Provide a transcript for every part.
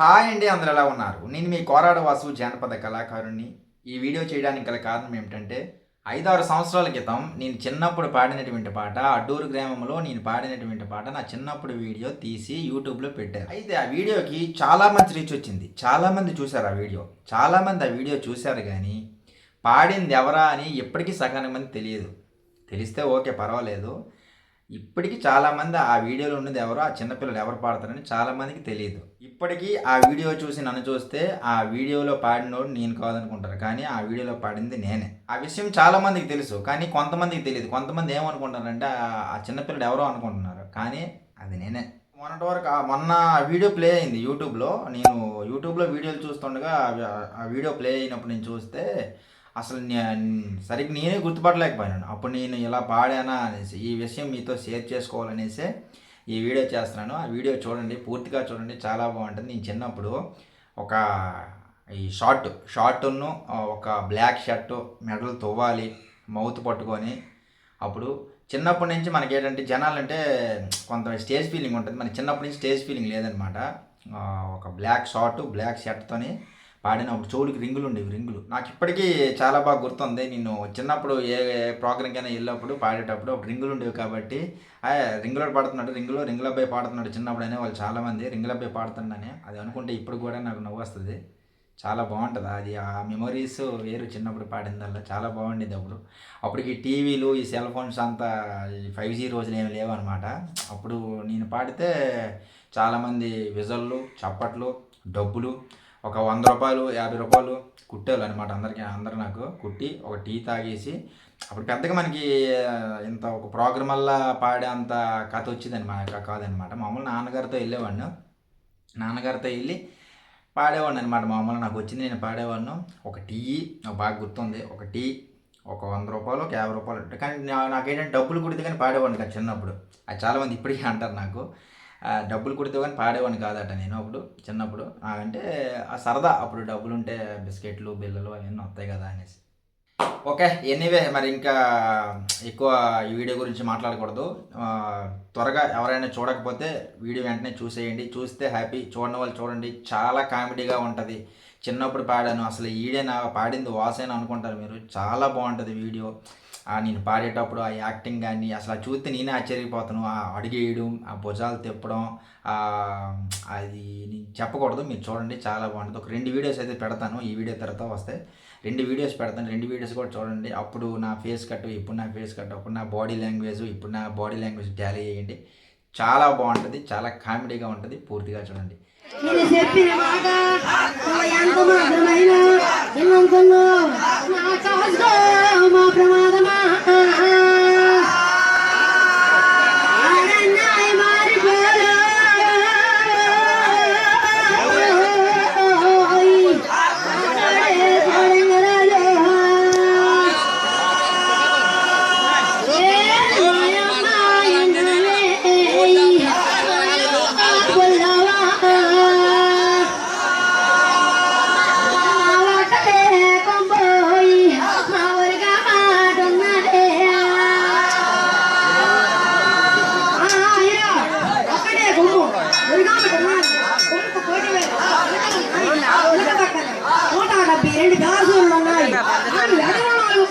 Hi అండి అందరు ఎలా ఉన్నారు? నేను మీ కోరాడ వాసు జానపద కళాకారుణ్ణి. ఈ వీడియో చేయడానికి గల కారణం ఏమిటంటే ఐదారు సంవత్సరాల క్రితం నేను చిన్నప్పుడు పాడినటువంటి పాట అడ్డూరు గ్రామంలో నేను పాడినటువంటి పాట నా చిన్నప్పుడు వీడియో తీసి యూట్యూబ్లో పెట్టాను అయితే ఆ వీడియోకి చాలా మంచి రీచ్ వచ్చింది. చాలామంది చూశారు ఆ వీడియో. చాలామంది ఆ వీడియో చూశారు కానీ పాడింది ఎవరా అని ఎప్పటికీ సగానికి మంది తెలియదు. తెలిస్తే ఓకే పర్వాలేదు. ఇప్పటికీ చాలామంది ఆ వీడియోలో ఉన్నది ఎవరో ఆ చిన్నపిల్లలు ఎవరు పాడతారని చాలామందికి తెలియదు. ఇప్పటికీ ఆ వీడియో చూసి నన్ను చూస్తే ఆ వీడియోలో పాడినోడు నేను కాదనుకుంటారు. కానీ ఆ వీడియోలో పాడింది నేనే. ఆ విషయం చాలామందికి తెలుసు. కానీ కొంతమందికి తెలియదు. కొంతమంది ఏమనుకుంటారంటే ఆ- చిన్నపిల్లడు ఎవరో అనుకుంటున్నారు. కానీ అది నేనే. మొన్నటి వరకు మొన్న వీడియో ప్లే అయింది యూట్యూబ్లో. నేను యూట్యూబ్లో వీడియోలు చూస్తుండగా ఆ వీడియో ప్లే అయినప్పుడు నేను చూస్తే అసలు సరిగ్గా నేనే గుర్తుపట్టలేకపోయాను అప్పుడు నేను ఇలా పాడానా అనేసి ఈ విషయం మీతో షేర్ చేసుకోవాలనేసి ఈ వీడియో చేస్తున్నాను. ఆ వీడియో చూడండి పూర్తిగా చూడండి చాలా బాగుంటుంది. నేను చిన్నప్పుడు ఒక ఈ షార్ట్ షార్ట్ను ఒక బ్లాక్ షర్టు మెడలు తవ్వాలి మౌత్ పట్టుకొని అప్పుడు చిన్నప్పటి నుంచి మనకి ఏంటంటే జనాలంటే కొంత స్టేజ్ ఫీలింగ్ ఉంటుంది. మనకి చిన్నప్పటి నుంచి స్టేజ్ ఫీలింగ్ లేదనమాట. ఒక బ్లాక్ షార్ట్ బ్లాక్ షర్ట్తోని పాడినప్పుడు చెవులకి రింగులు ఉండేవి రింగులు. నాకు ఇప్పటికీ చాలా బాగా గుర్తుంది. నేను చిన్నప్పుడు ఏ ప్రోగ్రామ్కైనా వెళ్ళినప్పుడు పాడేటప్పుడు ఒక రింగులు ఉండేవి కాబట్టి రింగులో పాడుతున్నాడు? రింగులో రింగులబ్బాయి పాడుతున్నాడు చిన్నప్పుడు అనే వాళ్ళు చాలామంది రింగులబ్బాయి పాడుతున్నాడని. అది అనుకుంటే ఇప్పుడు కూడా నాకు నవ్వు వస్తుంది. చాలా బాగుంటుంది. అది ఆ మెమరీస్ వేరు చిన్నప్పుడు పాడిందల్లా. చాలా బాగుండేది అప్పుడు. అప్పటికి టీవీలు ఈ సెల్ ఫోన్స్ అంతా ఫైవ్ జీ రోజులు ఏమి లేవన్నమాట. అప్పుడు నేను పాడితే చాలామంది విజల్లు చప్పట్లు డబ్బులు ఒక వంద రూపాయలు యాభై రూపాయలు కుట్టేవాళ్ళు అనమాట అందరికీ అందరు నాకు కుట్టి ఒక టీ తాగేసి అప్పుడు పెద్దగా మనకి ఇంత ఒక ప్రోగ్రామ్ వల్ల పాడే అంత కథ వచ్చిందని మనకు కాదనమాట మామూలు నాన్నగారితో వెళ్ళేవాడిని. నాన్నగారితో వెళ్ళి పాడేవాడిని అనమాట మామూలు నాకు వచ్చింది నేను పాడేవాడిను. ఒక టీ నాకు బాగా గుర్తుంది. ఒక టీ ఒక వంద రూపాయలు ఒక యాభై రూపాయలు. కానీ నాకేంటంటే డబ్బులు కుడితే కానీ పాడేవాడిని కదా చిన్నప్పుడు. అది చాలామంది ఇప్పటికీ అంటారు నాకు. డబ్బులు కుడితే కానీ పాడేవాడిని కాదట నేను అప్పుడు చిన్నప్పుడు. అంటే ఆ సరదా అప్పుడు డబ్బులు ఉంటే బిస్కెట్లు బిల్లలు అవన్నీ వస్తాయి కదా అనేసి. ఓకే ఎనీవే మరి ఇంకా ఎక్కువ ఈ వీడియో గురించి మాట్లాడకూడదు. త్వరగా ఎవరైనా చూడకపోతే వీడియో వెంటనే చూసేయండి. చూస్తే హ్యాపీ. చూడని వాళ్ళు చూడండి. చాలా కామెడీగా ఉంటుంది. చిన్నప్పుడు పాడాను. అసలు ఈడే నా పాడింది వాసేన అనుకుంటారు మీరు. చాలా బాగుంటుంది వీడియో. ఆ నేను పాడేటప్పుడు ఆ యాక్టింగ్ కానీ అసలు చూస్తే నేనే ఆశ్చర్యపోతాను. ఆ అడిగేయడం ఆ భుజాలు తిప్పడం అది నేను చెప్పకూడదు. మీరు చూడండి చాలా బాగుంటుంది. ఒక రెండు వీడియోస్ అయితే పెడతాను. ఈ వీడియో తర్వాత వస్తే రెండు వీడియోస్ పెడతాను. రెండు వీడియోస్ కూడా చూడండి. అప్పుడు నా ఫేస్ కట్ ఇప్పుడు నా ఫేస్ కట్ అప్పుడు నా బాడీ లాంగ్వేజ్ ఇప్పుడు నా బాడీ లాంగ్వేజ్ టాలీ చేయండి. చాలా బాగుంటుంది చాలా కామెడీగా ఉంటుంది పూర్తిగా చూడండి. నేను చెప్పిన మాట ఎంత మా ప్రమాదం.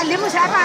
salimu siapa?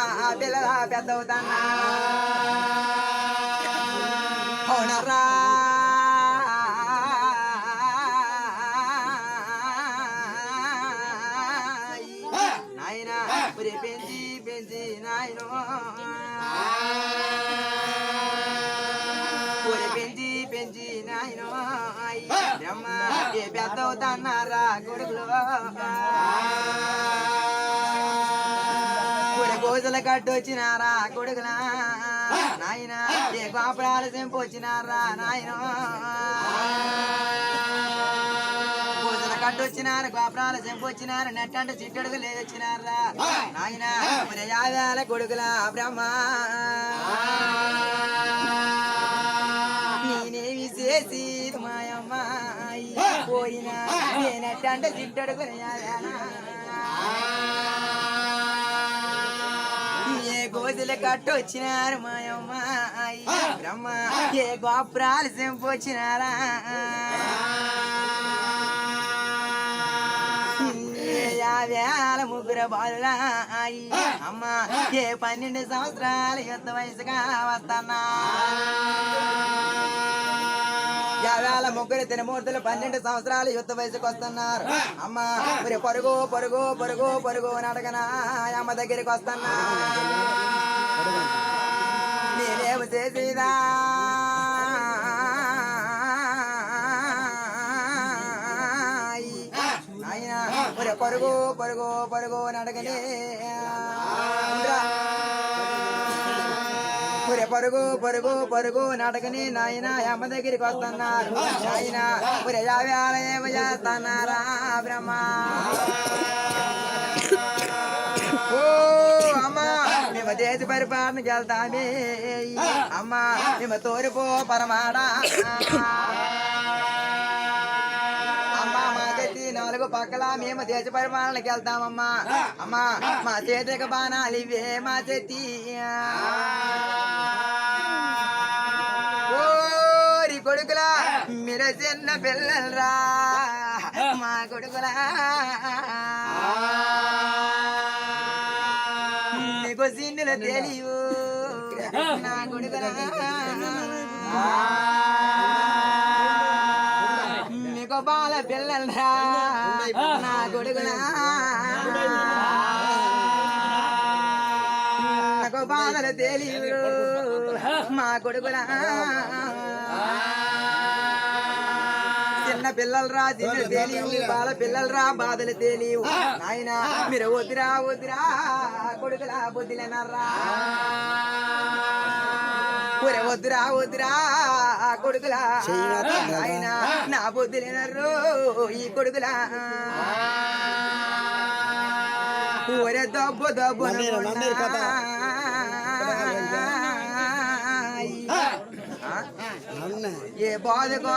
పిల్లల పెద్దవుతానా? అవునరా. నాయన ఒరే పెంచి పెంచి నాయన. ఒరే పెంచి పెంచి నాయన. బ్రహ్మ పెద్దవుతాన్నారా కొడుకులు. కొడు కోసల కట్టు వచ్చినారా కొడుకులా నాయన ఏ గోపురాలు చెంపు వచ్చినారా నాయన? కోసల కట్టు వచ్చినారు గోపురాలు చెంపు వచ్చినారు నెట్టంటే చిట్టడుగు లేదొచ్చినారా? నాయన మరి యావేల కొడుకులా బ్రహ్మ. నేనేమి చేసి మాయమ్మ పోయినా నేనట్టంటే చిట్టడుగు ఏ గోజుల కట్టు వచ్చినారు మాయమ్మ. బ్రహ్మ ఏ గోపురాలు చెంపు వచ్చినారా ఏ యావేల ముగ్గురు బాలులా. అమ్మ ఏ పన్నెండు సంవత్సరాలు యుద్ధ వయసుగా వస్తానా యావేల ముగ్గురు తినమూర్తులు పన్నెండు సంవత్సరాలు యుద్ధ వయసుకు వస్తున్నారు. అమ్మ మరి పరుగు పరుగు పరుగు పరుగు నడగనా అమ్మ దగ్గరికి వస్తున్నా. నేనేమి చేసేదా? నాయన మరి పరుగు పరుగు పరుగు నడగనే పరుగు పరుగు పరుగు నడకని నాయన అమ్మ దగ్గరికి వస్తున్నారు. నాయన ఒరే చేస్తున్నారా బ్రహ్మ? ఓ అమ్మా మేము దేశ పరిపాలనకి వెళ్తామే. అమ్మా మేము తోరిపో పరమాడా. అమ్మా మా చెట్టి నాలుగు పక్కల మేము దేశ పరిపాలనకి వెళ్తామమ్మా. అమ్మా మా చేతికి బాణాలు ఇవే మా చేతి. చిన్న పిల్లలరా. మా కొడుకులా నీకు సిన్నులు తెలియవు నా కొడుకులా నీకు బాల పిల్లలరా. నా కొడుకులా నాకు బాధలు తెలియవు మా కొడుకులా పిల్లలరా చిన్న తెలియవు బాల పిల్లలరా బాధలు తెలియవు నాయన మీరు వద్దురా వద్దురా కొడుకులా బుద్ధిలేనర్రా. ఒరే వద్దురా వద్దురా కొడుకులా. ఆయన నా బుద్ధిలేనర్రు ఈ కొడుకులా. ఒరే దబ్బు దబ్బు ఏ బాధకు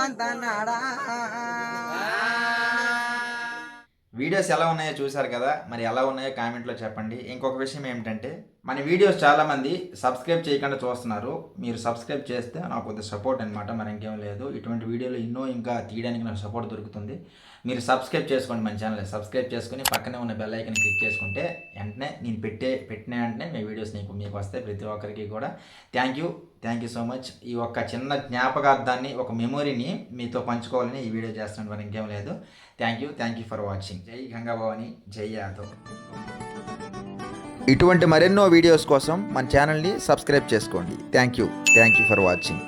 వీడియోస్ ఎలా ఉన్నాయో చూశారు కదా మరి ఎలా ఉన్నాయో కామెంట్లో చెప్పండి. ఇంకొక విషయం ఏమిటంటే మన వీడియోస్ చాలామంది సబ్స్క్రైబ్ చేయకుండా చూస్తున్నారు. మీరు సబ్స్క్రైబ్ చేస్తే నాకు కొద్దిగా సపోర్ట్ అనమాట మరి ఇంకేం లేదు. ఇటువంటి వీడియోలు ఎన్నో ఇంకా తీయడానికి నాకు సపోర్ట్ దొరుకుతుంది. మీరు సబ్స్క్రైబ్ చేసుకోండి మన ఛానల్. సబ్స్క్రైబ్ చేసుకుని పక్కనే ఉన్న బెల్ ఐకన్ క్లిక్ చేసుకుంటే వెంటనే నేను పెట్టే పెట్టిన వెంటనే మీ వీడియోస్ నీకు మీకు వస్తాయి ప్రతి ఒక్కరికి కూడా. Thank you thank you so much ఈ ఒక్క చిన్న జ్ఞాపకార్థాన్ని ఒక మెమొరీని మీతో పంచుకోవాలని ఈ వీడియో చేస్తున్నాను మరి ఇంకేం లేదు. Thank you thank you for watching జై గంగాభవాని. జై యాదవ్. ఇటువంటి మరెన్నో వీడియోస్ కోసం మన ఛానల్ని సబ్స్క్రైబ్ చేసుకోండి. Thank you thank you for watching